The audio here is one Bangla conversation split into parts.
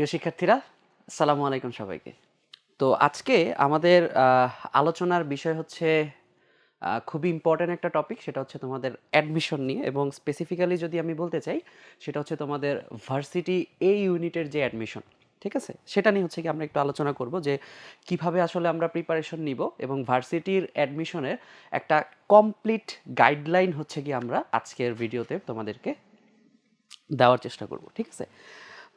প্রিয় শিক্ষার্থীরা, আসসালামু আলাইকুম সবাইকে। তো আজকে আমাদের আলোচনার বিষয় হচ্ছে খুবই ইম্পর্ট্যান্ট একটা টপিক সেটা হচ্ছে তোমাদের অ্যাডমিশন নিয়ে এবং স্পেসিফিক্যালি যদি আমি বলতে চাই, সেটা হচ্ছে তোমাদের ভার্সিটি এ ইউনিটের যে অ্যাডমিশন ঠিক আছে? সেটা নিয়ে হচ্ছে কি আমরা একটু আলোচনা করব যে কীভাবে আসলে আমরা প্রিপারেশন নিব এবং ভার্সিটির অ্যাডমিশনের একটা কমপ্লিট গাইডলাইন হচ্ছে কি আমরা আজকের ভিডিওতে তোমাদেরকে দেওয়ার চেষ্টা করব, ঠিক আছে?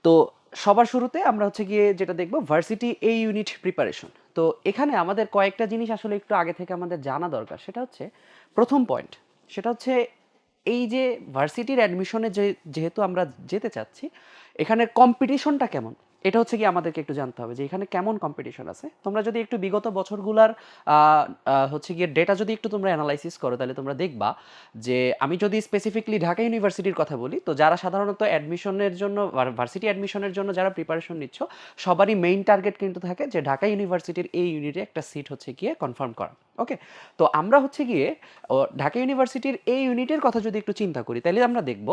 তো সবার শুরুতে আমরা হচ্ছে গিয়ে যেটা দেখব ভার্সিটি এ ইউনিট প্রিপারেশন তো এখানে আমাদের কয়েকটা জিনিস আসলে একটু আগে থেকে আমাদের জানা দরকার, সেটা হচ্ছে প্রথম পয়েন্ট সেটা হচ্ছে এই যে ভার্সিটির অ্যাডমিশনে যে, যেহেতু আমরা যেতে চাচ্ছি এখানে কম্পিটিশনটা কেমন? এটা হচ্ছে কি আমাদেরকে একটু জানতে হবে যে এখানে কেমন কম্পিটিশন আছে? তোমরা যদি একটু বিগত বছরগুলার হচ্ছে গিয়ে ডেটা যদি একটু তোমরা অ্যানালাইসিস করো, তাহলে তোমরা দেখবা যে আমি যদি স্পেসিফিকলি ঢাকা ইউনিভার্সিটির কথা বলি, তো যারা সাধারণত অ্যাডমিশনের জন্য ভার্সিটি অ্যাডমিশনের জন্য যারা প্রিপারেশন নিচ্ছ, সবারই মেইন টার্গেট কিন্তু থাকে যে ঢাকা ইউনিভার্সিটির এই ইউনিটে একটা সিট হচ্ছে গিয়ে কনফার্ম করা ওকে তো আমরা হচ্ছে গিয়ে ঢাকা ইউনিভার্সিটির এই ইউনিটের কথা যদি একটু চিন্তা করি, তাহলে আমরা দেখব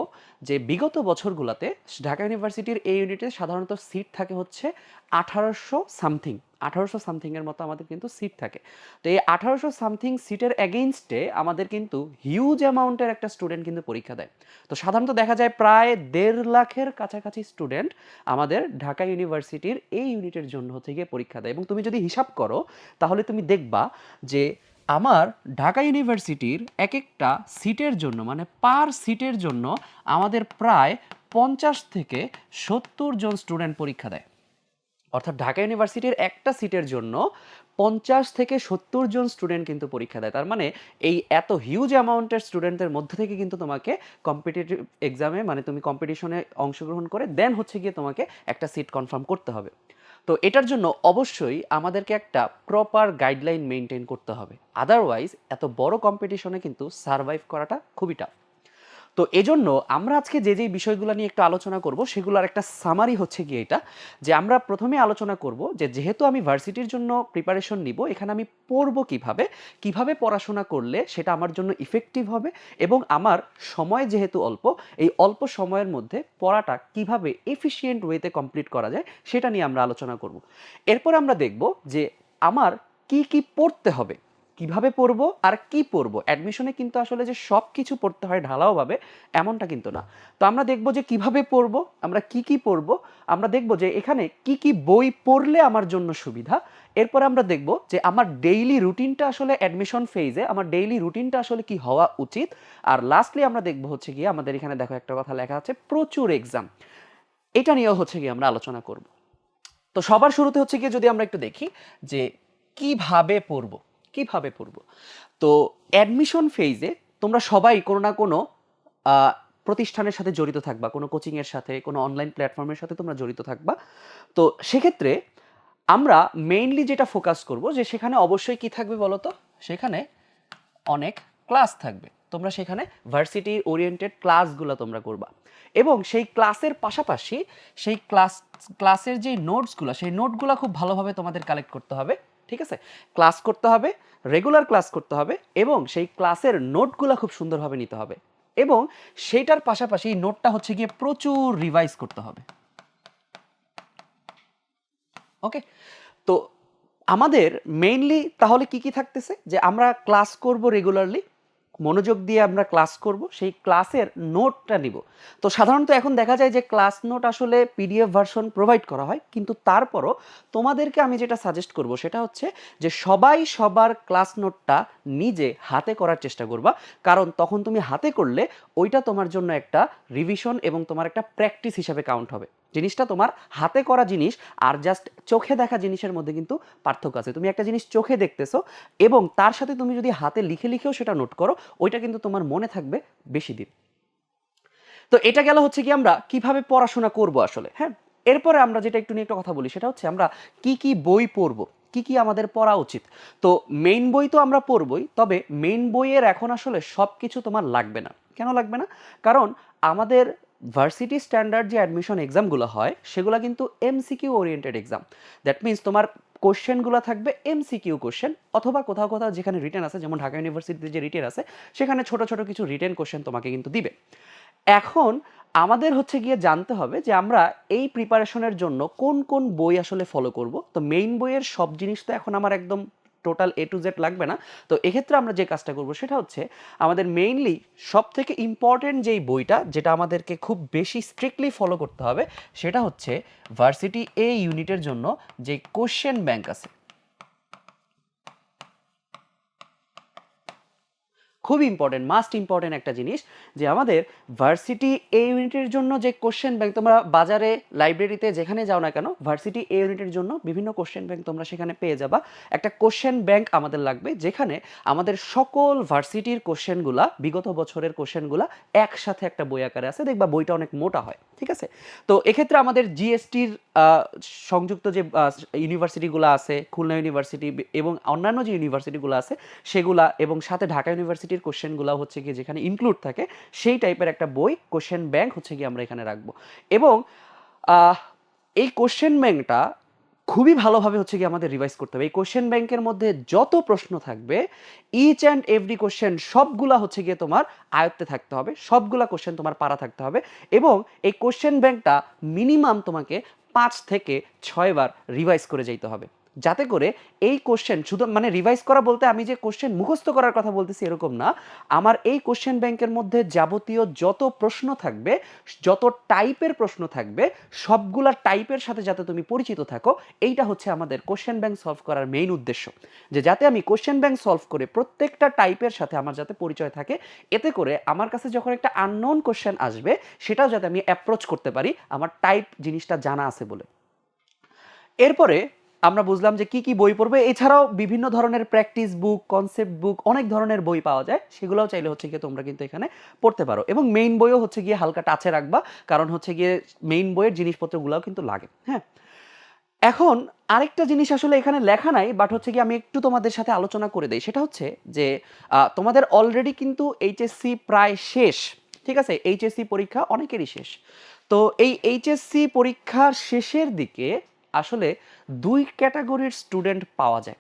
যে বিগত বছরগুলোতে ঢাকা ইউনিভার্সিটির এই ইউনিটে সাধারণত সিট থাকে হচ্ছে আঠারোশো সামথিং। আঠারোশো সামথিংয়ের মতো আমাদের কিন্তু সিট থাকে। তো এই আঠারোশো সামথিং সিটের এগেইনস্টে আমাদের কিন্তু হিউজ অ্যামাউন্টের একটা স্টুডেন্ট কিন্তু পরীক্ষা দেয়। তো সাধারণত দেখা যায় প্রায় দেড় লাখের কাছাকাছি স্টুডেন্ট আমাদের ঢাকা ইউনিভার্সিটির এই ইউনিটের জন্য হচ্ছে গিয়ে পরীক্ষা দেয়। এবং তুমি যদি হিসাব করো, তাহলে তুমি দেখবা যে আমার ঢাকা ইউনিভার্সিটির এক একটা সিটের জন্য মানে পার সিটের জন্য আমাদের প্রায় পঞ্চাশ থেকে সত্তর জন স্টুডেন্ট পরীক্ষা দেয়। অর্থাৎ ঢাকা ইউনিভার্সিটির একটা সিটের জন্য পঞ্চাশ থেকে সত্তর জন স্টুডেন্ট কিন্তু পরীক্ষা দেয়। তার মানে এই এত হিউজ অ্যামাউন্টের স্টুডেন্টদের মধ্যে থেকে কিন্তু তোমাকে কম্পিটিটিভ এক্সামে মানে তুমি কম্পিটিশনে অংশগ্রহণ করে দেন হচ্ছে গিয়ে তোমাকে একটা সিট কনফার্ম করতে হবে। তো এটার জন্য অবশ্যই আমাদেরকে একটা প্রপার গাইডলাইন মেনটেন করতে হবে। আদারওয়াইজ এত বড় কম্পিটিশনে কিন্তু সারভাইভ করাটা খুবই টাফ তো এজন্য আমরা আজকে যে যে বিষয়গুলো নিয়ে একটু আলোচনা করব, সেগুলোর একটা সামারি হচ্ছে গিয়ে এটা, যে আমরা প্রথমে আলোচনা করব যে যেহেতু আমি ভার্সিটির জন্য প্রিপারেশন নিব, এখানে আমি পড়ব কীভাবে কীভাবে পড়াশোনা করলে সেটা আমার জন্য ইফেক্টিভ হবে এবং আমার সময় যেহেতু অল্প, এই অল্প সময়ের মধ্যে পড়াটা কীভাবে এফিশিয়েন্ট ওয়েতে কমপ্লিট করা যায় সেটা নিয়ে আমরা আলোচনা করব। এরপর আমরা দেখব যে আমার কি কি পড়তে হবে। কীভাবে পড়ব আর কি পড়ব অ্যাডমিশনে কিন্তু আসলে যে সব কিছু পড়তে হয় ঢালাওভাবে এমনটা কিন্তু না। তো আমরা দেখব যে কীভাবে পড়ব আমরা কি কি পড়ব আমরা দেখব যে এখানে কি কি বই পড়লে আমার জন্য সুবিধা। এরপর আমরা দেখব যে আমার ডেইলি রুটিনটা আসলে অ্যাডমিশন ফেজে আমার ডেইলি রুটিনটা আসলে কি হওয়া উচিত। আর লাস্টলি আমরা দেখব হচ্ছে গিয়ে আমাদের এখানে দেখো একটা কথা লেখা আছে, প্রচুর এক্সাম এটা নিয়েও হচ্ছে গিয়ে আমরা আলোচনা করব। তো সবার শুরুতে হচ্ছে গিয়ে যদি আমরা একটু দেখি যে কীভাবে পড়ব কীভাবে পড়ব? তো অ্যাডমিশন ফেজে তোমরা সবাই কোনো না কোনো প্রতিষ্ঠানের সাথে জড়িত থাকবা, কোনো কোচিংয়ের সাথে, কোনো অনলাইন প্ল্যাটফর্মের সাথে তোমরা জড়িত থাকবা। তো সেক্ষেত্রে আমরা মেইনলি যেটা ফোকাস করব যে সেখানে অবশ্যই কি থাকবে বলো তো সেখানে অনেক ক্লাস থাকবে। তোমরা সেখানে ভার্সিটি ওরিয়েন্টেড ক্লাসগুলো তোমরা করবা। এবং সেই ক্লাসের পাশাপাশি সেই ক্লাস ক্লাসের যে নোটসগুলো সেই নোটগুলো খুব ভালোভাবে তোমাদের কালেক্ট করতে হবে। ঠিক আছে? ক্লাস করতে হবে রেগুলার ক্লাস করতে হবে এবং সেই ক্লাসের নোটগুলো খুব সুন্দরভাবে নিতে হবে এবং সেইটার পাশাপাশি নোটটা হচ্ছে গিয়ে প্রচুর রিভাইজ করতে হবে। ওকে? তো আমাদের মেইনলি তাহলে কি কি থাকতেছে? যে আমরা ক্লাস করব রেগুলারলি মনোযোগ দিয়ে আমরা ক্লাস করব, সেই ক্লাসের নোটটা নিব। তো সাধারণত এখন দেখা যায় যে ক্লাস নোট আসলে পিডিএফ ভার্সন প্রোভাইড করা হয়, কিন্তু তারপরও তোমাদেরকে আমি যেটা সাজেস্ট করব সেটা হচ্ছে যে সবাই সবার ক্লাস নোটটা নিজে হাতে করার চেষ্টা করবা, কারণ তখন তুমি হাতে করলে ওইটা তোমার জন্য একটা রিভিশন এবং তোমার একটা প্র্যাকটিস হিসাবে কাউন্ট হবে। জিনিসটা তোমার হাতে করা জিনিস আর জাস্ট চোখে দেখা জিনিসের মধ্যে কিন্তু পার্থক্য আছে। তুমি একটা জিনিস চোখে দেখতেছো এবং তার সাথে তুমি যদি হাতে লিখে লিখেও সেটা নোট করো, ওইটা কিন্তু তোমার মনে থাকবে বেশি দিন। তো এটা গেল হচ্ছে কি আমরা কীভাবে পড়াশোনা করব আসলে হ্যাঁ? এরপরে আমরা যেটা একটু নিয়ে একটা কথা বলি, সেটা হচ্ছে আমরা কি কি বই পড়ব, কি কি আমাদের পড়া উচিত। তো মেইন বই তো আমরা পড়বই, তবে মেইন বইয়ের এখন আসলে সব কিছু তোমার লাগবে না। কেন লাগবে না? কারণ আমাদের ভার্সিটি স্ট্যান্ডার্ড যে অ্যাডমিশন এক্সামগুলো হয়, সেগুলো কিন্তু MCQ oriented exam that means তোমার কোশ্চেনগুলো থাকবে এমসিকিউ কোশ্চেন অথবা কোথাও কোথাও যেখানে রিটেন আছে, যেমন ঢাকা ইউনিভার্সিটিতে যে রিটেন আছে, সেখানে ছোট ছোট কিছু রিটেন কোশ্চেন তোমাকে কিন্তু দিবে। এখন আমাদের হচ্ছে গিয়ে জানতে হবে যে আমরা এই প্রিপারেশনের জন্য কোন কোন বই আসলে ফলো করব। তো মেইন বইয়ের সব জিনিস তো এখন আমার একদম টোটাল এ টু জেড লাগবে না। তো এক্ষেত্রে আমরা যে কাজটা করব সেটা হচ্ছে আমাদের মেইনলি সব থেকে ইম্পর্টেন্ট যেই বইটা যেটা আমাদেরকে খুব বেশি স্ট্রিক্টলি ফলো করতে হবে, সেটা হচ্ছে ভার্সিটি এ ইউনিটের জন্য যে কোশ্চেন ব্যাংক আছে। খুব ইম্পর্টেন্ট মাস্ট ইম্পর্টেন্ট একটা জিনিস যে আমাদের ভার্সিটি এ ইউনিটের জন্য যে কোশ্চেন ব্যাংক তোমরা বাজারে লাইব্রেরিতে যেখানে যাও না কেন ভার্সিটি এ ইউনিটের জন্য বিভিন্ন কোশ্চেন ব্যাংক তোমরা সেখানে পেয়ে যাবা। একটা কোশ্চেন ব্যাংক আমাদের লাগবে যেখানে আমাদের সকল ভার্সিটির কোশ্চেনগুলা বিগত বছরের কোশ্চেনগুলা একসাথে একটা বই আকারে আছে। দেখবা বইটা অনেক মোটা হয়, ঠিক আছে? তো এক্ষেত্রে আমাদের জিএসটির সংযুক্ত যে ইউনিভার্সিটিগুলো আছে, খুলনা ইউনিভার্সিটি এবং অন্যান্য যে ইউনিভার্সিটিগুলো আছে, সেগুলা এবং সাথে ঢাকা ইউনিভার্সিটির কোশ্চেনগুলো হচ্ছে গিয়ে যেখানে ইনক্লুড থাকে, সেই টাইপের একটা বই কোশ্চেন ব্যাংক হচ্ছে গিয়ে আমরা এখানে রাখব। এবং এই কোশ্চেন ব্যাংকটা খুবই ভালোভাবে হচ্ছে কি আমাদের রিভাইজ করতে হবে। এই কোশ্চেন ব্যাংকের মধ্যে যত প্রশ্ন থাকবে ইচ অ্যান্ড এভরি কোশ্চেন সবগুলা হচ্ছে গিয়ে তোমার আয়ত্তে থাকতে হবে, সবগুলা কোশ্চেন তোমার পারা থাকতে হবে এবং এই কোশ্চেন ব্যাংকটা মিনিমাম তোমাকে পাঁচ থেকে ছয়বার রিভাইজ করে যেতে হবে। যাতে করে এই কোশ্চেন শুধু মানে রিভাইজ করা বলতে আমি যে কোশ্চেন মুখস্থ করার কথা বলতেছি এরকম না। আমার এই কোশ্চেন ব্যাংকের মধ্যে যাবতীয় যত প্রশ্ন থাকবে, যত টাইপের প্রশ্ন থাকবে, সবগুলা টাইপের সাথে যাতে তুমি পরিচিত থাকো, এইটা হচ্ছে আমাদের কোশ্চেন ব্যাংক সলভ করার মেইন উদ্দেশ্য। যে যাতে আমি কোশ্চেন ব্যাংক সলভ করে প্রত্যেকটা টাইপের সাথে আমার যাতে পরিচয় থাকে, এতে করে আমার কাছে যখন একটা আননোন কোশ্চেন আসবে, সেটাও যাতে আমি অ্যাপ্রোচ করতে পারি, আমার টাইপ জিনিসটা জানা আছে বলে। এরপরে আমরা বুঝলাম যে কি কি বই পড়বে। এছাড়াও বিভিন্ন ধরনের প্র্যাকটিস বুক কনসেপ্ট বুক অনেক ধরনের বই পাওয়া যায়। সেগুলোও চাইলে হচ্ছে গিয়ে তোমরা কিন্তু এখানে পড়তে পারো। এবং মেইন বইও হচ্ছে গিয়ে হালকা টাচে রাখবা, কারণ হচ্ছে গিয়ে মেইন বইয়ের জিনিসপত্রগুলোও কিন্তু লাগে। হ্যাঁ? এখন আরেকটা জিনিস আসলে এখানে লেখা নাই বাট হচ্ছে কি আমি একটু তোমাদের সাথে আলোচনা করে দেই। সেটা হচ্ছে যে তোমাদের অলরেডি কিন্তু এইচএসসি প্রায় শেষ। ঠিক আছে? এইচএসসি পরীক্ষা অনেকেরই শেষ। তো এই এইচএসসি পরীক্ষার শেষের দিকে আসলে দুই ক্যাটাগরির স্টুডেন্ট পাওয়া যায়।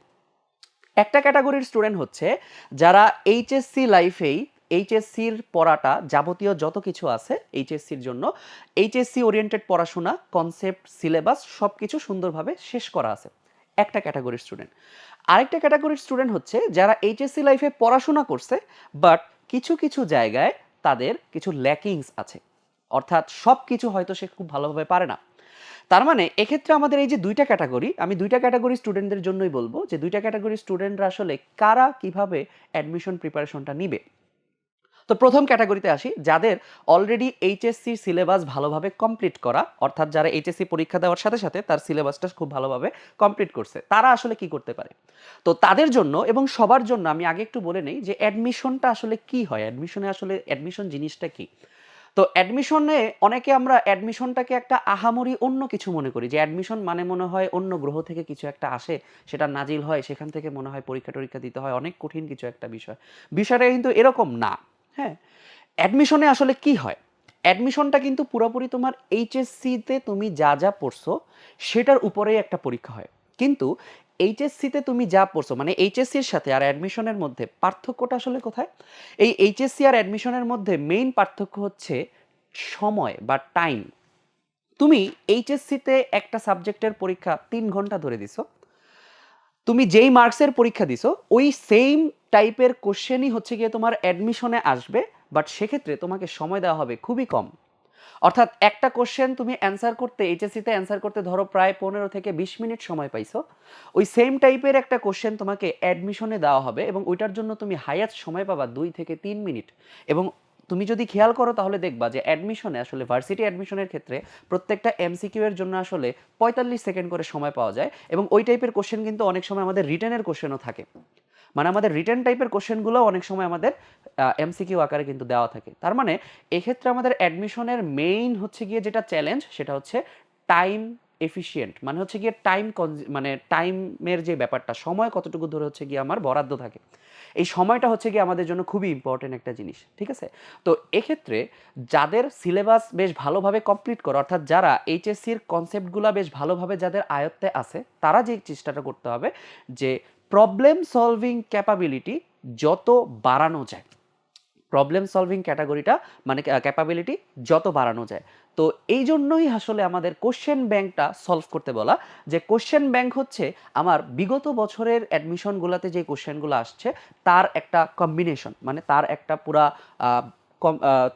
একটা ক্যাটাগরির স্টুডেন্ট হচ্ছে যারা এইচএসসি লাইফেই এইচএসসির পড়াটা যাবতীয় যত কিছু আছে এইচএসসির জন্য, এইচএসসি ওরিয়েন্টেড পড়াশোনা, কনসেপ্ট, সিলেবাস সব কিছু সুন্দরভাবে শেষ করা আছে। একটা ক্যাটাগরির স্টুডেন্ট। আরেকটা ক্যাটাগরির স্টুডেন্ট হচ্ছে যারা এইচএসসি লাইফে পড়াশোনা করছে, বাট কিছু কিছু জায়গায় তাদের কিছু ল্যাকিংস আছে। অর্থাৎ সব কিছু হয়তো সে খুব ভালোভাবে পারে না। তার মানে এক্ষেত্রে আমাদের এই যে দুইটা ক্যাটাগরি, আমি দুইটা ক্যাটাগরি স্টুডেন্টদের জন্যই বলব যে দুইটা ক্যাটাগরি স্টুডেন্টরা আসলে কারা কীভাবে অ্যাডমিশন প্রিপারেশনটা নিবে। তো প্রথম ক্যাটাগরিতে আসি, যাদের অলরেডি এইচএসসি সিলেবাস ভালোভাবে কমপ্লিট করা, অর্থাৎ যারা এইচএসসি পরীক্ষা দেওয়ার সাথে সাথে তার সিলেবাসটা খুব ভালোভাবে কমপ্লিট করছে, তারা আসলে কি করতে পারে? তো তাদের জন্য এবং সবার জন্য আমি আগে একটু বলে নেই যে অ্যাডমিশনটা আসলে কি হয়? অ্যাডমিশনে আসলে অ্যাডমিশন জিনিসটা কি? তো অ্যাডমিশনে অনেকে আমরা অ্যাডমিশনটাকে একটা আহামরি অন্য কিছু মনে করি। যে অ্যাডমিশন মানে মনে হয় অন্য গ্রহ থেকে কিছু একটা আসে, সেটা নাজিল হয়, সেখান থেকে মনে হয় পরীক্ষা টরীক্ষা দিতে হয়, অনেক কঠিন কিছু একটা বিষয়। বিষয়টা কিন্তু এরকম না হ্যাঁ? অ্যাডমিশনে আসলে কি হয়? অ্যাডমিশনটা কিন্তু পুরোপুরি তোমার এইচএসসিতে তুমি যা যা পড়ছো, সেটার উপরেই একটা পরীক্ষা হয়। কিন্তু এইচএসসিতে তুমি যা পড়ছো মানে এইচএসসির সাথে আর অ্যাডমিশনের মধ্যে, পার্থক্যটা আসলে কোথায়? এই এইচএসসি আর অ্যাডমিশনের মধ্যে মেইন পার্থক্য হচ্ছে সময় বা টাইম তুমি এইচএসসিতে একটা সাবজেক্টের পরীক্ষা তিন ঘণ্টা ধরে দিছো, তুমি যেই মার্কসের পরীক্ষা দিছো, ওই সেম টাইপের কোশ্চেনই হচ্ছে গিয়ে তোমার অ্যাডমিশনে আসবে বাট সেক্ষেত্রে তোমাকে সময় দেওয়া হবে খুবই কম। অর্থাৎ একটা কোশ্চেন তুমি অ্যান্সার করতে এইচএসসিতে অ্যান্সার করতে ধরো প্রায় পনেরো থেকে বিশ মিনিট সময় পাইছো। ওই সেম টাইপের একটা কোশ্চেন তোমাকে অ্যাডমিশনে দেওয়া হবে এবং ওইটার জন্য তুমি হায়াস্ট সময় পাবা দুই থেকে তিন মিনিট। এবং তুমি যদি খেয়াল করো তাহলে দেখবা যে অ্যাডমিশনে আসলে ভার্সিটি অ্যাডমিশনের ক্ষেত্রে প্রত্যেকটা এমসিকিউ এর জন্য আসলে পঁয়তাল্লিশ সেকেন্ড করে সময় পাওয়া যায় এবং ওই টাইপের কোশ্চেন কিন্তু অনেক সময় আমাদের রিটেনের কোশ্চেনও থাকে। মানে আমাদের রিটার্ন টাইপের কোশ্চেনগুলো অনেক সময় আমাদের এমসিকিউ আকারে কিন্তু দেওয়া থাকে। তার মানে এক্ষেত্রে আমাদের অ্যাডমিশনের মেইন হচ্ছে গিয়ে যেটা চ্যালেঞ্জ সেটা হচ্ছে টাইম এফিশিয়েন্ট মানে হচ্ছে গিয়ে টাইম মানে টাইমের যে ব্যাপারটা, সময় কতটুকু ধরে হচ্ছে গিয়ে আমার বরাদ্দ থাকে। এই সময়টা হচ্ছে গিয়ে আমাদের জন্য খুবই ইম্পর্টেন্ট একটা জিনিস, ঠিক আছে? তো এক্ষেত্রে যাদের সিলেবাস বেশ ভালোভাবে কমপ্লিট করে, অর্থাৎ যারা এইচএসসির কনসেপ্টগুলো বেশ ভালোভাবে যাদের আয়ত্তে আছে, তারা যে চেষ্টাটা করতে হবে যে প্রবলেম সলভিং ক্যাপাবিলিটি যত বাড়ানো যায়। প্রবলেম সলভিং ক্যাটাগরিটা মানে ক্যাপাবিলিটি যত বাড়ানো যায়। তো এই জন্যই আসলে আমাদের কোশ্চেন ব্যাংকটা সলভ করতে বলা যে কোশ্চেন ব্যাংক হচ্ছে আমার বিগত বছরের অ্যাডমিশনগুলোতে যে কোশ্চেনগুলো আসছে, তার একটা কম্বিনেশন মানে তার একটা পুরা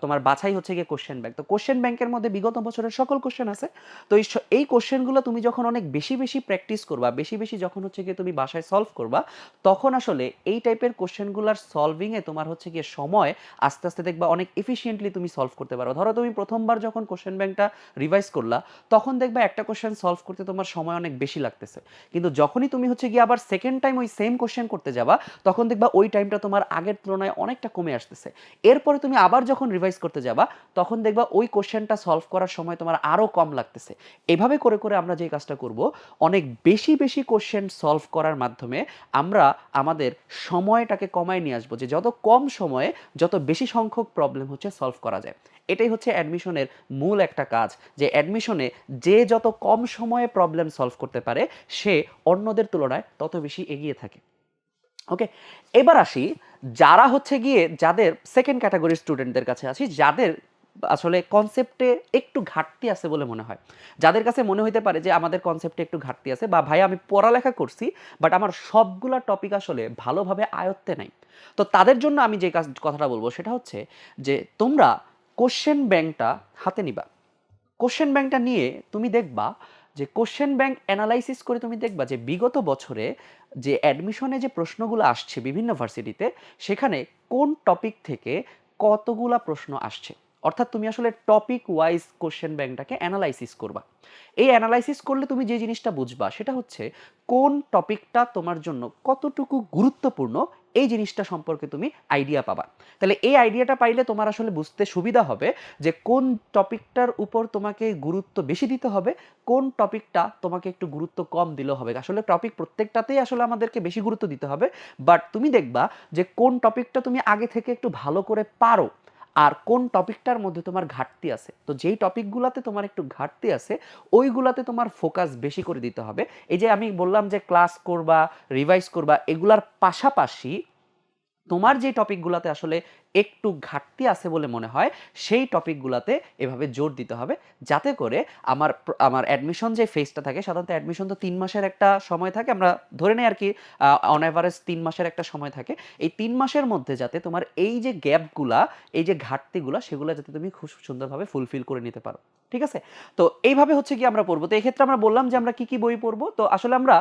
তোমার বাছাই হচ্ছে গিয়ে কোশ্চেন ব্যাংক তো কোশ্চেন ব্যাংকের মধ্যে বিগত বছরের সকল কোশ্চেন আছে। তো এই কোশ্চেনগুলো তুমি যখন অনেক বেশি বেশি প্র্যাকটিস করবা, বেশি বেশি যখন হচ্ছে গিয়ে তুমি বাসায় সলভ করবা, তখন আসলে এই টাইপের কোশ্চেনগুলোর সলভিংয়ে তোমার হচ্ছে গিয়ে সময় আস্তে আস্তে দেখবা অনেক এফিসিয়েন্টলি তুমি সলভ করতে পারো। ধরো তুমি প্রথমবার যখন কোশ্চেন ব্যাংকটা রিভাইজ করলা, তখন দেখবা একটা কোশ্চেন সলভ করতে তোমার সময় অনেক বেশি লাগতেছে। কিন্তু যখনই তুমি হচ্ছে গিয়ে আবার সেকেন্ড টাইম ওই সেম কোশ্চেন করতে যাবা, তখন দেখবা ওই টাইমটা তোমার আগের তুলনায় অনেকটা কমে আসতেছে। এরপরে তুমি আবার যখন রিভাইজ করতে যাবা, তখন দেখবা ওই কোশ্চেনটা সলভ করার সময় তোমার আরও কম লাগতেছে। এভাবে করে করে আমরা যে কাজটা করব, অনেক বেশি বেশি কোশ্চেন সলভ করার মাধ্যমে আমরা আমাদের সময়টাকে কমায় নিয়ে আসব যে যত কম সময়ে যত বেশি সংখ্যক প্রবলেম হচ্ছে সলভ করা যায়। এটাই হচ্ছে অ্যাডমিশনের মূল একটা কাজ, যে অ্যাডমিশনে যে যত কম সময়ে প্রবলেম সলভ করতে পারে, সে অন্যদের তুলনায় তত বেশি এগিয়ে থাকে। ওকে এবার আসি, যারা হচ্ছে গিয়ে যাদের সেকেন্ড ক্যাটাগরির স্টুডেন্টদের কাছে আসি, যাদের আসলে কনসেপ্টে একটু ঘাটতি আছে বলে মনে হয়। যাদের কাছে মনে হইতে পারে যে আমাদের কনসেপ্টে একটু ঘাটতি আছে বা ভাই আমি পড়ালেখা করছি বাট আমার সবগুলা টপিক আসলে ভালোভাবে আয়ত্তে নাই। তো তাদের জন্য আমি যে কাজ কথাটা বলব সেটা হচ্ছে যে তোমরা কোশ্চেন ব্যাংকটা হাতে নিবা। কোশ্চেন ব্যাংকটা নিয়ে তুমি দেখবা যে কোশ্চেন ব্যাংক অ্যানালাইসিস করে তুমি দেখবা যে বিগত বছরে যে অ্যাডমিশনে যে প্রশ্নগুলো আসছে বিভিন্ন ভার্সিটিতে, সেখানে কোন টপিক থেকে কতগুলা প্রশ্ন আসছে? অর্থাৎ তুমি আসলে টপিক ওয়াইজ কোশ্চেন ব্যাংকটাকে অ্যানালাইসিস করবা। এই অ্যানালাইসিস করলে তুমি যে জিনিসটা বুঝবা, সেটা হচ্ছে কোন টপিকটা তোমার জন্য কতটুকু গুরুত্বপূর্ণ এই জিনিসটা সম্পর্কে তুমি আইডিয়া পাবা। তাহলে এই আইডিয়াটা পাইলে তোমার আসলে বুঝতে সুবিধা হবে যে কোন টপিকটার উপর তোমাকে গুরুত্ব বেশি দিতে হবে, কোন টপিকটা তোমাকে একটু গুরুত্ব কম দিলেও হবে। আসলে টপিক প্রত্যেকটাতেই আসলে আমাদেরকে বেশি গুরুত্ব দিতে হবে বাট তুমি দেখবা যে কোন টপিকটা তুমি আগে থেকে একটু ভালো করে পারো আর কোন টপিকটার মধ্যে তোমার ঘাটতি আছে? তো যেই টপিকগুলোতে তোমার একটু ঘাটতি আছে, ওইগুলাতে তোমার ফোকাস বেশি করে দিতে হবে। এই যে আমি বললাম যে ক্লাস করবা, রিভাইজ করবা, এগুলার পাশাপাশি তোমার যে টপিকগুলোতে আসলে একটু ঘাটতি আছে বলে মনে হয়, সেই টপিকগুলোতে এভাবে জোর দিতে হবে। যাতে করে আমার আমার অ্যাডমিশন যে ফেজটা থাকে, সাধারণত অ্যাডমিশন তো তিন মাসের একটা সময় থাকে, আমরা ধরে নেই আর কি অন অ্যাভারেজ তিন মাসের একটা সময় থাকে। এই তিন মাসের মধ্যে যাতে তোমার এই যে গ্যাপগুলা এই যে ঘাটতিগুলা সেগুলো যাতে তুমি খুব সুন্দরভাবে ফুলফিল করে নিতে পারো। ঠিক আছে? তো এইভাবে হচ্ছে কি আমরা পড়ব। তো এক্ষেত্রে আমরা বললাম যে আমরা কি কি বই পড়ব। তো আসলে আমরা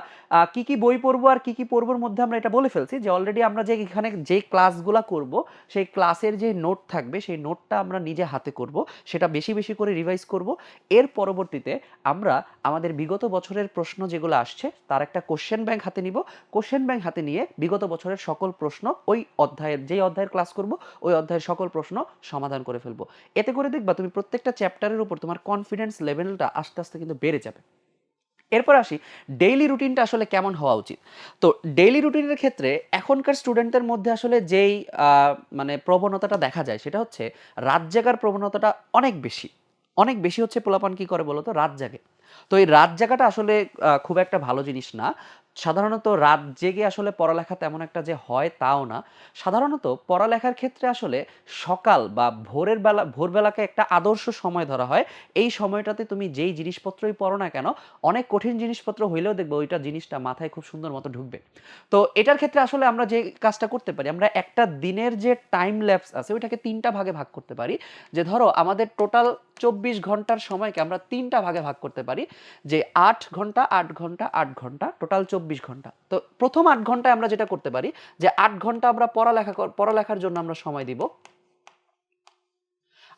কি কি বই পড়ব আর কি কি পড়বোর মধ্যে আমরা এটা বলে ফেলছি যে অলরেডি আমরা যে এখানে যে ক্লাসগুলো করব, সেই ক্লাসের যে নোট থাকবে, সেই নোটটা আমরা নিজে হাতে করব, সেটা বেশি বেশি করে রিভাইজ করব। এর পরবর্তীতে আমরা আমাদের বিগত বছরের প্রশ্ন যেগুলো আসছে, তার একটা কোশ্চেন ব্যাংক হাতে নিব। কোশ্চেন ব্যাংক হাতে নিয়ে বিগত বছরের সকল প্রশ্ন ওই অধ্যায়ের, যেই অধ্যায়ের ক্লাস করব, ওই অধ্যায়ের সকল প্রশ্ন সমাধান করে ফেলব। এতে করে দেখবা তুমি প্রত্যেকটা চ্যাপ্টারের উপর তোমার কনফিডেন্স লেভেলটা আস্তে আস্তে কিন্তু বেড়ে যাবে। এরপর আসি ডেইলি রুটিনটা আসলে কেমন হওয়া উচিত? তো ডেইলি রুটিনের ক্ষেত্রে এখনকার স্টুডেন্টদের মধ্যে আসলে যেই মানে প্রবণতাটা দেখা যায় সেটা হচ্ছে রাত জাগার প্রবণতাটা অনেক বেশি। অনেক বেশি হচ্ছে পোলাপান কী করে বলতো? রাত জাগে। তো এই রাত জাগাটা আসলে খুব একটা ভালো জিনিস না। সাধারণত রাত জেগে আসলে পড়ালেখা তেমন একটা যে হয় তাও না। সাধারণত পড়ালেখার ক্ষেত্রে আসলে সকাল বা ভোরের বেলা, ভোরবেলাকে একটা আদর্শ সময় ধরা হয়। এই সময়টাতে তুমি যেই জিনিসপত্রই পড়ো না কেন, অনেক কঠিন জিনিসপত্র হইলেও দেখবে ওইটা জিনিসটা মাথায় খুব সুন্দর মতো ঢুকবে। তো এটার ক্ষেত্রে আসলে আমরা যে কাজটা করতে পারি, আমরা একটা দিনের যে টাইম ল্যাপস আছে, ওইটাকে তিনটা ভাগে ভাগ করতে পারি। যে ধরো আমাদের টোটাল চব্বিশ ঘণ্টার সময়কে আমরা তিনটা ভাগে ভাগ করতে পারি, যে আট ঘণ্টা আট ঘণ্টা আট ঘণ্টা, টোটাল চব্বিশ ঘণ্টা। তো প্রথম আট ঘন্টায় আমরা যেটা করতে পারি, যে আট ঘণ্টা আমরা পড়ালেখা পড়ালেখার জন্য আমরা সময় দিব।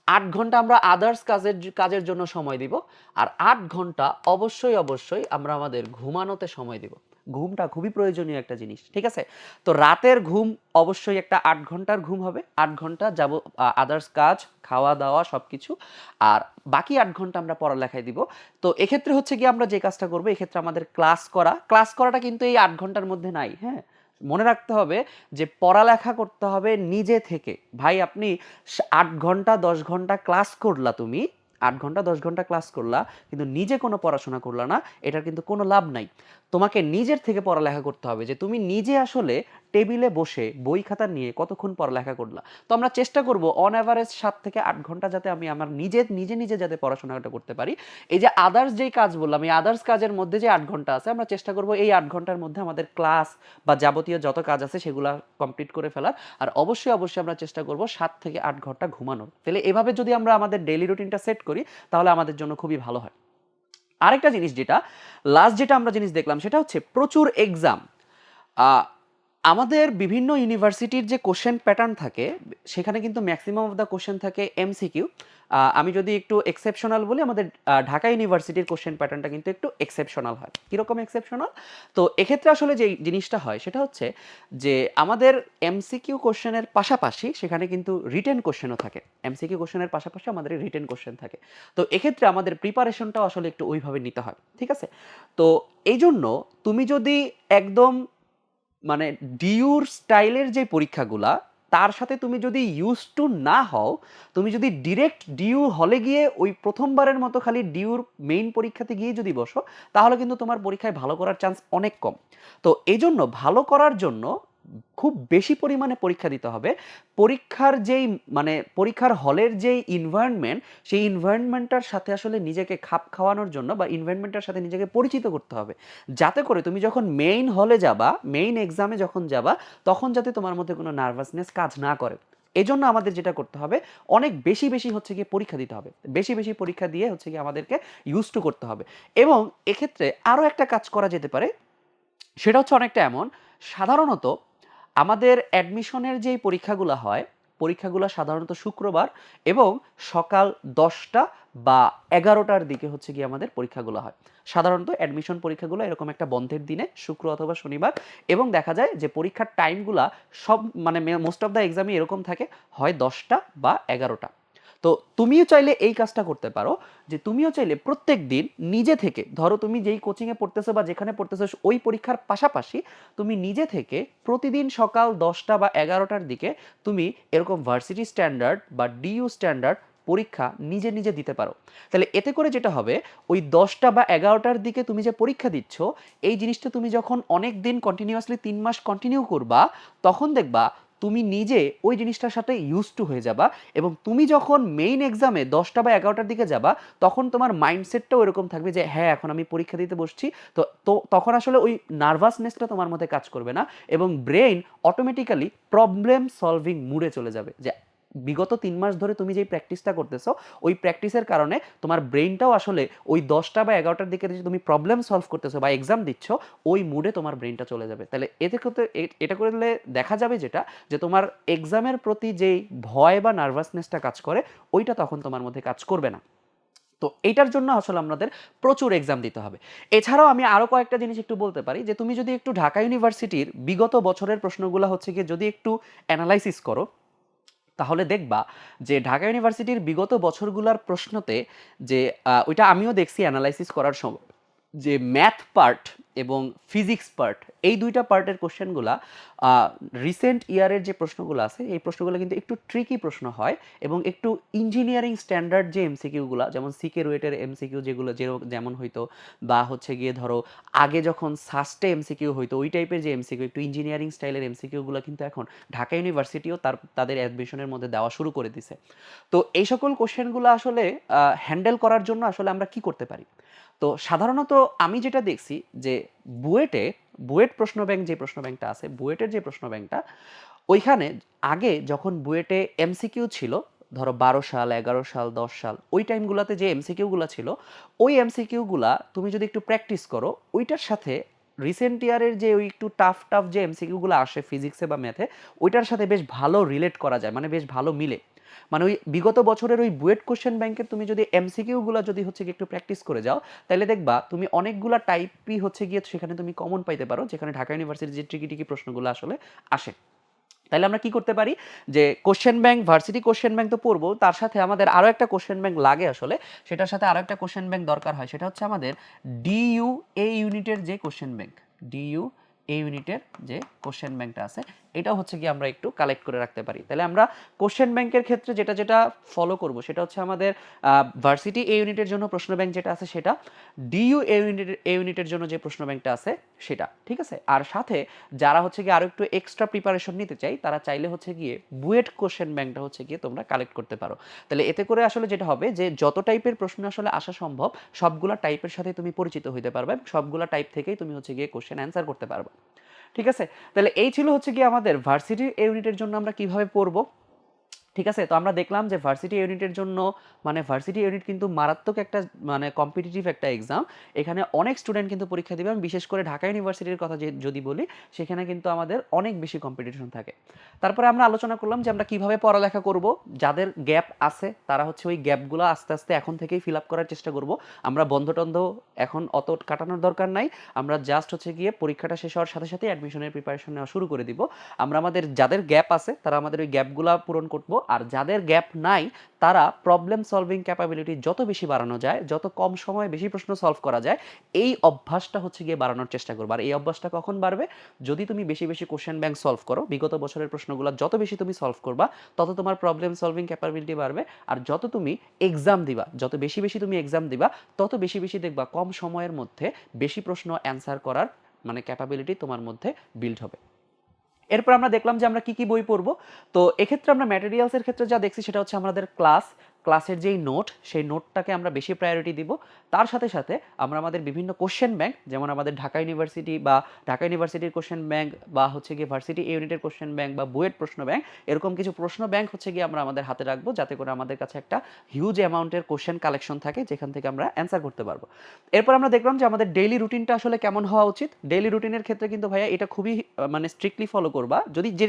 আট ঘণ্টা আমরা আদার্স কাজের কাজের জন্য সময় দিব। আর আট ঘণ্টা অবশ্যই অবশ্যই আমরা আমাদের ঘুমানোতে সময় দিব। ঘুমটা খুবই প্রয়োজনীয় একটা জিনিস, ঠিক আছে? তো রাতের ঘুম অবশ্যই একটা আট ঘণ্টার ঘুম হবে, আট ঘণ্টা যাব আদার্স কাজ, খাওয়া দাওয়া সব কিছু আর বাকি আট ঘণ্টা আমরা পড়ালেখায় দিব। তো এক্ষেত্রে হচ্ছে কি আমরা যে কাজটা করব, এক্ষেত্রে আমাদের ক্লাস করা, ক্লাস করাটা কিন্তু এই আট ঘণ্টার মধ্যে নাই হ্যাঁ? মনে রাখতে হবে যে পড়ালেখা করতে হবে নিজে থেকে। ভাই, আপনি আট ঘণ্টা, দশ ঘণ্টা ক্লাস করলা তুমি, আট ঘণ্টা, দশ ঘণ্টা ক্লাস করলা, কিন্তু নিজে কোনো পড়াশোনা করলা না, এটার কিন্তু কোনো লাভ নাই। তোমাকে নিজের থেকে পড়ালেখা করতে হবে যে তুমি নিজে আসলে টেবিলে বসে বই খাতা নিয়ে কতক্ষণ পড়ালেখা করলা। তো আমরা চেষ্টা করব অন অ্যাভারেজ সাত থেকে আট ঘণ্টা যাতে আমি আমার নিজে নিজে নিজে যাতে পড়াশোনাটা করতে পারি। এই যে আদার্স যেই কাজ বললাম, এই আদার্স কাজের মধ্যে যে আট ঘণ্টা আছে, আমরা চেষ্টা করব এই আট ঘণ্টার মধ্যে আমাদের ক্লাস বা যাবতীয় যত কাজ আছে সেগুলো কমপ্লিট করে ফেলার। আর অবশ্যই অবশ্যই আমরা চেষ্টা করব সাত থেকে আট ঘণ্টা ঘুমানোর। তাহলে এভাবে যদি আমরা আমাদের ডেইলি রুটিনটা সেট করি, তাহলে আমাদের জন্য খুবই ভালো হয়। আরেকটা জিনিস যেটা লাস্ট যেটা আমরা জিনিস দেখলাম সেটা হচ্ছে প্রচুর এক্সাম আমাদের বিভিন্ন ইউনিভার্সিটির যে কোশ্চেন প্যাটার্ন থাকে, সেখানে কিন্তু ম্যাক্সিমাম অফ দ্য কোশ্চেন থাকে এমসিকিউ আমি যদি একটু এক্সেপশনাল বলি, আমাদের ঢাকা ইউনিভার্সিটির কোশ্চেন প্যাটার্নটা কিন্তু একটু এক্সেপশনাল হয়। কীরকম এক্সেপশনাল তো এক্ষেত্রে আসলে যে জিনিসটা হয়, সেটা হচ্ছে যে আমাদের এমসিকিউ কোশ্চেনের পাশাপাশি সেখানে কিন্তু রিটেন কোশ্চেনও থাকে। এমসিকিউ কোশ্চেনের পাশাপাশি আমাদের রিটেন কোশ্চেন থাকে। তো এক্ষেত্রে আমাদের প্রিপারেশনটাও আসলে একটু ওইভাবে নিতে হয়, ঠিক আছে? তো এই জন্য তুমি যদি একদম মানে ডিউর স্টাইলের যে পরীক্ষাগুলা, তার সাথে তুমি যদি ইউজ টু না হও, তুমি যদি ডিরেক্ট ডিউ হলে গিয়ে ওই প্রথমবারের মতো খালি ডিউর মেইন পরীক্ষাতে গিয়ে যদি বসো, তাহলে কিন্তু তোমার পরীক্ষায় ভালো করার চান্স অনেক কম। তো এই জন্য ভালো করার জন্য খুব বেশি পরিমাণে পরীক্ষা দিতে হবে। পরীক্ষার যেই মানে পরীক্ষার হলের যেই ইনভায়রনমেন্ট সেই ইনভায়রনমেন্টটার সাথে আসলে নিজেকে খাপ খাওয়ানোর জন্য বা ইনভায়রনমেন্টটার সাথে নিজেকে পরিচিত করতে হবে। যাতে করে তুমি যখন মেইন হলে যাবা মেইন এক্সামে যখন যাবা, তখন যাতে তোমার মধ্যে কোনো নার্ভাসনেস কাজ না করে। এজন্য আমাদের যেটা করতে হবে, অনেক বেশি বেশি হচ্ছে গিয়ে পরীক্ষা দিতে হবে। বেশি বেশি পরীক্ষা দিয়ে হচ্ছে গিয়ে আমাদেরকে ইউজ টু করতে হবে। এবং এক্ষেত্রে আরও একটা কাজ করা যেতে পারে, সেটা হচ্ছে অনেকটা এমন। সাধারণত আমাদের অ্যাডমিশনের যেই পরীক্ষাগুলো হয়, পরীক্ষাগুলো সাধারণত শুক্রবার এবং সকাল দশটা বা এগারোটার দিকে হচ্ছে গিয়ে আমাদের পরীক্ষাগুলো হয়। সাধারণত অ্যাডমিশন পরীক্ষাগুলো এরকম একটা বন্ধের দিনে, শুক্র অথবা শনিবার এবং দেখা যায় যে পরীক্ষার টাইমগুলা সব মানে মোস্ট অফ দ্য এক্সামই এরকম থাকে, হয় দশটা বা এগারোটা। তো তুমিও চাইলে এই কাজটা করতে পারো, যে তুমিও চাইলে প্রত্যেক দিন নিজে থেকে, ধরো তুমি যেই কোচিংয়ে পড়তেছো বা যেখানে পড়তেছো ওই পরীক্ষার পাশাপাশি তুমি নিজে থেকে প্রতিদিন সকাল দশটা বা এগারোটার দিকে তুমি এরকম ভার্সিটি স্ট্যান্ডার্ড বা ডিইউ স্ট্যান্ডার্ড পরীক্ষা নিজে নিজে দিতে পারো। তাহলে এতে করে যেটা হবে, ওই দশটা বা এগারোটার দিকে তুমি যে পরীক্ষা দিচ্ছ, এই জিনিসটা তুমি যখন অনেক দিন কন্টিনিউয়াসলি তিন মাস কন্টিনিউ করবা, তখন দেখবা তুমি নিজে ওই জিনিসটার সাথে ইউজ টু হয়ে যাবা এবং তুমি যখন মেইন এক্সামে দশটা বা এগারোটার দিকে যাবা, তখন তোমার মাইন্ডসেটটাও এরকম থাকবে যে হ্যাঁ এখন আমি পরীক্ষা দিতে বসছি। তো তো তখন আসলে ওই নার্ভাসনেসটা তোমার মধ্যে কাজ করবে না এবং ব্রেইন অটোমেটিক্যালি প্রবলেম সলভিং মুডে চলে যাবে যে বিগত তিন মাস ধরে তুমি যেই প্র্যাকটিসটা করতেছো, ওই প্র্যাকটিসের কারণে তোমার ব্রেইনটাও আসলে ওই দশটা বা এগারোটার দিকে যে তুমি প্রবলেম সলভ করতেছো বা এক্সাম দিচ্ছ, ওই মুডে তোমার ব্রেইনটা চলে যাবে। তাহলে এতে করতে এটা করলে দেখা যাবে যেটা, যে তোমার এক্সামের প্রতি যেই ভয় বা নার্ভাসনেসটা কাজ করে, ওইটা তখন তোমার মধ্যে কাজ করবে না। তো এইটার জন্য আসলে আমাদের প্রচুর এক্সাম দিতে হবে। এছাড়াও আমি আরও কয়েকটা জিনিস একটু বলতে পারি, যে তুমি যদি একটু ঢাকা ইউনিভার্সিটির বিগত বছরের প্রশ্নগুলো হচ্ছে গিয়ে যদি একটু অ্যানালাইসিস করো তাহলে দেখবা যে ঢাকা ইউনিভার্সিটির বিগত বছরগুলোর প্রশ্নতে যে ওইটা আমিও দেখছি অ্যানালাইসিস করার সময় যে ম্যাথ পার্ট এবং ফিজিক্স পার্ট এই দুইটা পার্টের কোশ্চেনগুলা রিসেন্ট ইয়ারের যে প্রশ্নগুলো আছে, এই প্রশ্নগুলো কিন্তু একটু ট্রিকি প্রশ্ন হয় এবং একটু ইঞ্জিনিয়ারিং স্ট্যান্ডার্ড যে এমসিকিউগুলো যেমন সিকে রুয়েটের এমসিকিউ যেগুলো যে- যেমন হইতো, বা হচ্ছে গিয়ে ধরো, আগে যখন সাস্টে এমসিকিউ হইতো, ওই টাইপের যে এমসিকিউ একটু ইঞ্জিনিয়ারিং স্টাইলের এমসিকিউগুলো কিন্তু এখন ঢাকা ইউনিভার্সিটিও তার, তাদের অ্যাডমিশনের মধ্যে দেওয়া শুরু করে দিছে। তো এই সকল কোশ্চেনগুলো আসলে হ্যান্ডেল করার জন্য আসলে আমরা কি করতে পারি? তো সাধারণত আমি যেটা দেখছি যে বুয়েটে, বুয়েট প্রশ্ন ব্যাংক যে প্রশ্ন ব্যাংকটা আছে, বুয়েটের যে প্রশ্ন ব্যাংকটা, ওইখানে আগে যখন বুয়েটে এমসিকিউ ছিল, ধরো বারো সাল, এগারো সাল, দশ সাল, ওই টাইমগুলোতে যে এমসিকিউগুলো ছিল, ওই এমসিকিউগুলা তুমি যদি একটু প্র্যাকটিস করো, ওইটার সাথে রিসেন্ট ইয়ারের যে ওই একটু টাফ টাফ যে এমসিকিউগুলো আসে ফিজিক্সে বা ম্যাথে, ওইটার সাথে বেশ ভালো রিলেট করা যায় মানে বেশ ভালো মিলে। মানে ওই বিগত বছরের ওই বুয়েট কোশ্চেন ব্যাংকের তুমি যদি এমসিকিউগুলো যদি হচ্ছে গিয়ে একটু প্র্যাকটিস করে যাও, তাহলে দেখবা তুমি অনেকগুলা টাইপই হচ্ছে গিয়ে সেখানে তুমি কমন পাইতে পারো, যেখানে ঢাকা ইউনিভার্সিটির যে ট্রিকি টিকি প্রশ্নগুলো আসলে আসে। তাহলে আমরা কি করতে পারি? যে question bank, varsity question bank তো পড়ব, তার সাথে আমাদের আরও একটা কোশ্চেন ব্যাংক লাগে আসলে, সেটার সাথে আরও একটা কোশ্চেন ব্যাংক দরকার হয়, সেটা হচ্ছে আমাদের ডিইউ এ ইউনিটের যে কোশ্চেন ব্যাংক ডিইউ এ ইউনিটের যে কোশ্চেন ব্যাংকটা আছে এটা হচ্ছে কি আমরা একটু কালেক্ট করে রাখতে পারি। তাহলে আমরা কোশ্চেন ব্যাংকের ক্ষেত্রে যেটা যেটা ফলো করব, সেটা হচ্ছে আমাদের ভার্সিটি এ ইউনিটের জন্য প্রশ্ন ব্যাংক যেটা আছে সেটা ডিইউ এ ইউনিটের এ ইউনিটের জন্য যে প্রশ্ন ব্যাংকটা আছে সেটা, ঠিক আছে? আর সাথে যারা হচ্ছে গিয়ে আরও একটু এক্সট্রা প্রিপারেশন নিতে চাই, তারা চাইলে হচ্ছে গিয়ে বুয়েট কোশ্চেন ব্যাংকটা হচ্ছে গিয়ে তোমরা কালেক্ট করতে পারো। তাহলে এতে করে আসলে যেটা হবে যে, যত টাইপের প্রশ্ন আসলে আসা সম্ভব, সবগুলা টাইপের সাথে তুমি পরিচিত হইতে পারবে সবগুলা টাইপ থেকেই তুমি হচ্ছে গিয়ে কোশ্চেন অ্যান্সার করতে পারবে। ঠিক আছে? তাহলে এই ছিল হচ্ছে কি আমাদের ভার্সিটি ইউনিটের জন্য আমরা কীভাবে পড়ব? ঠিক আছে? তো আমরা দেখলাম যে ভার্সিটি ইউনিটের জন্য মানে ভার্সিটি ইউনিট কিন্তু মারাত্মক একটা মানে কম্পিটিটিভ একটা এক্সাম এখানে অনেক স্টুডেন্ট কিন্তু পরীক্ষা দিবে। বিশেষ করে ঢাকা ইউনিভার্সিটির কথা যদি বলি, সেখানে কিন্তু আমাদের অনেক বেশি কম্পিটিশন থাকে। তারপরে আমরা আলোচনা করলাম যে আমরা কীভাবে পড়ালেখা করব। যাদের গ্যাপ আছে, তারা হচ্ছে ওই গ্যাপগুলো আস্তে আস্তে এখন থেকেই ফিল আপ করার চেষ্টা করব। আমরা বন্ধ টন্ধ এখন অত কাটানোর দরকার নাই। আমরা জাস্ট হচ্ছে গিয়ে পরীক্ষাটা শেষ হওয়ার সাথে সাথে অ্যাডমিশনের প্রিপারেশন নেওয়া শুরু করে দিব। আমরা আমাদের যাদের গ্যাপ আছে, তারা আমাদের ওই গ্যাপগুলো পূরণ করব। আর যাদের গ্যাপ নাই, তারা প্রবলেম সলভিং ক্যাপাবিলিটি যত বেশি বাড়ানো যায়, যত কম সময়ে বেশি প্রশ্ন সলভ করা যায়, এই অভ্যাসটা হচ্ছে গিয়ে বাড়ানোর চেষ্টা করব। আর এই অভ্যাসটা কখন বাড়বে? যদি তুমি বেশি বেশি কোশ্চেন ব্যাংক সলভ করো, বিগত বছরের প্রশ্নগুলো যত বেশি তুমি সলভ করবা, তত তোমার প্রবলেম সলভিং ক্যাপাবিলিটি বাড়বে। আর যত তুমি এক্সাম দিবা, যত বেশি বেশি তুমি এক্সাম দিবা, তত বেশি বেশি দেখবা কম সময়ের মধ্যে বেশি প্রশ্ন অ্যান্সার করার মানে ক্যাপাবিলিটি তোমার মধ্যে বিল্ড হবে। এরপর আমরা দেখলাম যে আমরা কি কি বই পড়ব। তো এক্ষেত্রে আমরা ম্যাটেরিয়ালসের ক্ষেত্রে যা দেখছি সেটা হচ্ছে আমাদের ক্লাস ক্লাসের যেই নোট, সেই নোটটাকে আমরা বেশি প্রায়োরিটি দিব। তার সাথে সাথে আমরা আমাদের বিভিন্ন কোশ্চেন ব্যাংক যেমন আমাদের ঢাকা ইউনিভার্সিটি বা ঢাকা ইউনিভার্সিটির কোশ্চেন ব্যাংক বা হচ্ছে গিয়ে ভার্সিটি ইউনিটের কোশ্চেন ব্যাংক বা বুয়েট প্রশ্ন ব্যাংক এরকম কিছু প্রশ্ন ব্যাংক হচ্ছে গিয়ে আমরা আমাদের হাতে রাখব যাতে করে আমাদের কাছে একটা হিউজ অ্যামাউন্টের কোশ্চেন কালেকশন থাকে, যেখান থেকে আমরা অ্যান্সার করতে পারব। এরপর আমরা দেখলাম যে আমাদের ডেইলি রুটিনটা আসলে কেমন হওয়া উচিত। ডেইলি রুটিনের ক্ষেত্রে কিন্তু ভাইয়া এটা খুবই মানে স্ট্রিক্টলি ফলো করবা। যদি যে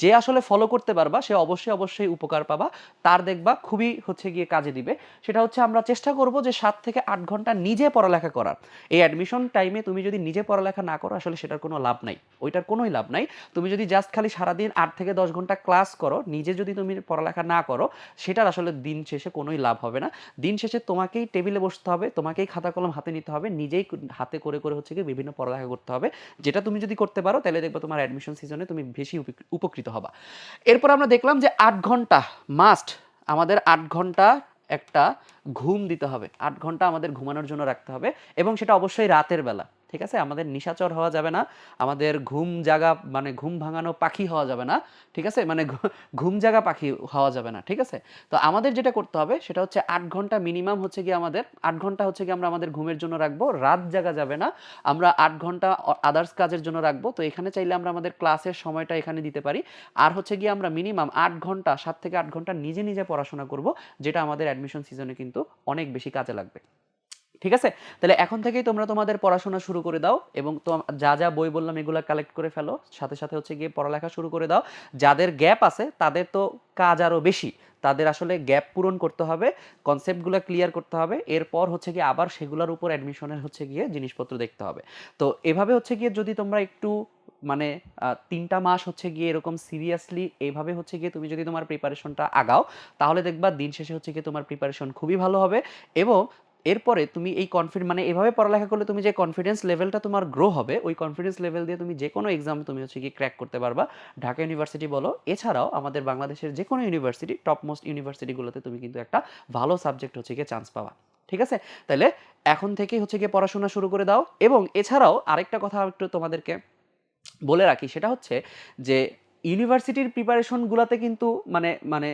যে আসলে ফলো করতে পারবা, সে অবশ্যই অবশ্যই উপকার পাবা। তার দেখবা খুবই হচ্ছে গিয়ে কাজে দিবে, সেটা হচ্ছে আমরা চেষ্টা করব যে সাত থেকে আট ঘণ্টা নিজে পড়ালেখা করার। এই অ্যাডমিশন টাইমে তুমি যদি নিজে পড়ালেখা না করো, আসলে সেটার কোনো লাভ নাই। ওইটার কোনোই লাভ নাই। তুমি যদি জাস্ট খালি সারাদিন আট থেকে দশ ঘণ্টা ক্লাস করো, নিজে যদি তুমি পড়ালেখা না করো, সেটার আসলে দিন শেষে কোনোই লাভ হবে না। দিন শেষে তোমাকেই টেবিলে বসতে হবে, তোমাকেই খাতা কলম হাতে নিতে হবে, নিজেই হাতে করে করে হচ্ছে গিয়ে বিভিন্ন পড়ালেখা করতে হবে। যেটা তুমি যদি করতে পারো, তাহলে দেখবে তোমার অ্যাডমিশন সিজনে তুমি বেশি উপকৃত হবা। এরপর আমরা দেখলাম যে আট ঘণ্টা মাস্ট আমাদের আট ঘণ্টা একটা ঘুম দিতে হবে। আট ঘণ্টা আমাদের ঘুমানোর জন্য রাখতে হবে এবং সেটা অবশ্যই রাতের বেলা। ঠিক আছে? আমাদের নিশাচর হওয়া যাবে না, আমাদের ঘুম জাগা মানে ঘুম ভাঙানো পাখি হওয়া যাবে না, ঠিক আছে? মানে ঘুম জাগা পাখি হওয়া যাবে না, ঠিক আছে? তো আমাদের যেটা করতে হবে সেটা হচ্ছে আট ঘণ্টা মিনিমাম হচ্ছে কি আমাদের, আট ঘণ্টা হচ্ছে কি আমরা আমাদের ঘুমের জন্য রাখব, রাত জাগা যাবে না, আমরা আট ঘণ্টা আদার্স কাজের জন্য রাখব, তো এখানে চাইলে আমরা আমাদের ক্লাসের সময়টা এখানে দিতে পারি, আর হচ্ছে গিয়ে আমরা মিনিমাম আট ঘণ্টা, সাত থেকে আট ঘণ্টা নিজে নিজে পড়াশোনা করব, যেটা আমাদের অ্যাডমিশন সিজনে কিন্তু অনেক বেশি কাজে লাগবে। ঠিক আছে? তাহলে এখন থেকেই তোমরা তোমাদের পড়াশোনা শুরু করে দাও এবং যা যা বই বললাম এগুলো কালেক্ট করে ফেলো। সাথে সাথে হচ্ছে গিয়ে পড়ালেখা শুরু করে দাও। যাদের গ্যাপ আছে, তাদের তো কাজ আরও বেশি। তাদের আসলে গ্যাপ পূরণ করতে হবে কনসেপ্টগুলো ক্লিয়ার করতে হবে। এরপর হচ্ছে গিয়ে আবার সেগুলোর উপর অ্যাডমিশনের হচ্ছে গিয়ে জিনিসপত্র দেখতে হবে। তো এভাবে হচ্ছে গিয়ে যদি তোমরা একটু মানে তিনটা মাস হচ্ছে গিয়ে এরকম সিরিয়াসলি এইভাবে হচ্ছে গিয়ে তুমি যদি তোমার প্রিপারেশনটা আগাও, তাহলে দেখবা দিন শেষে হচ্ছে গিয়ে তোমার প্রিপারেশন খুবই ভালো হবে এবং এরপরে তুমি এই কনফিডেন্স মানে এভাবে পড়ালেখা করলে তুমি যে কনফিডেন্স লেভেলটা তোমার গ্রো হবে, ওই কনফিডেন্স লেভেল দিয়ে তুমি যে কোনো এক্সাম তুমি হচ্ছে কি ক্র্যাক করতে পারবা। ঢাকা ইউনিভার্সিটি বলো, এছাড়াও আমাদের বাংলাদেশের যে কোনো ইউনিভার্সিটি টপ মোস্ট ইউনিভার্সিটিগুলোতে তুমি কিন্তু একটা ভালো সাবজেক্ট হচ্ছে গিয়ে চান্স পাওয়া ঠিক আছে? তাহলে এখন থেকেই হচ্ছে গিয়ে পড়াশোনা শুরু করে দাও। এবং এছাড়াও আরেকটা কথা একটু তোমাদেরকে বলে রাখি, সেটা হচ্ছে যে ইউনিভার্সিটির প্রিপারেশনগুলোতে কিন্তু মানে মানে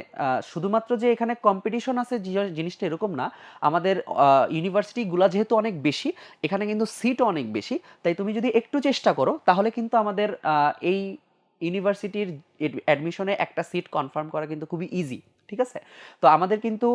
শুধুমাত্র যে এখানে কম্পিটিশন আছে জিনিসটা এরকম না, আমাদের ইউনিভার্সিটিগুলো যেহেতু অনেক বেশি, এখানে কিন্তু সিটও অনেক বেশি, তাই তুমি যদি একটু চেষ্টা করো, তাহলে কিন্তু আমাদের এই ইউনিভার্সিটির অ্যাডমিশনে একটা সিট কনফার্ম করা কিন্তু খুবই ইজি ঠিক আছে? তো আমাদের কিন্তু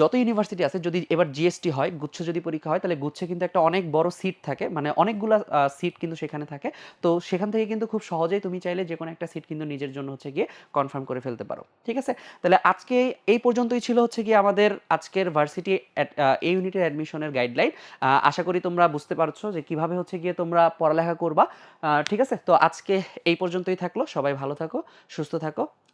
যত ইউনিভার্সিটি আছে, যদি এবার জিএসটি হয়, গুচ্ছ যদি পরীক্ষা হয়, তাহলে গুচ্ছে কিন্তু একটা অনেক বড় সিট থাকে। মানে অনেকগুলা সিট কিন্তু সেখানে থাকে। তো সেখান থেকে কিন্তু খুব সহজেই তুমি চাইলে যে কোনো একটা সিট কিন্তু নিজের জন্য হচ্ছে গিয়ে কনফার্ম করে ফেলতে পারো। ঠিক আছে? তাহলে আজকে এই পর্যন্তই ছিল হচ্ছে গিয়ে আমাদের আজকের ভার্সিটি এই ইউনিটের অ্যাডমিশনের গাইডলাইন আশা করি তোমরা বুঝতে পারছ যে কীভাবে হচ্ছে গিয়ে তোমরা পড়ালেখা করবা। ঠিক আছে? তো আজকে এই পর্যন্তই থাকল। সবাই ভালো থাকো, সুস্থ থাকো।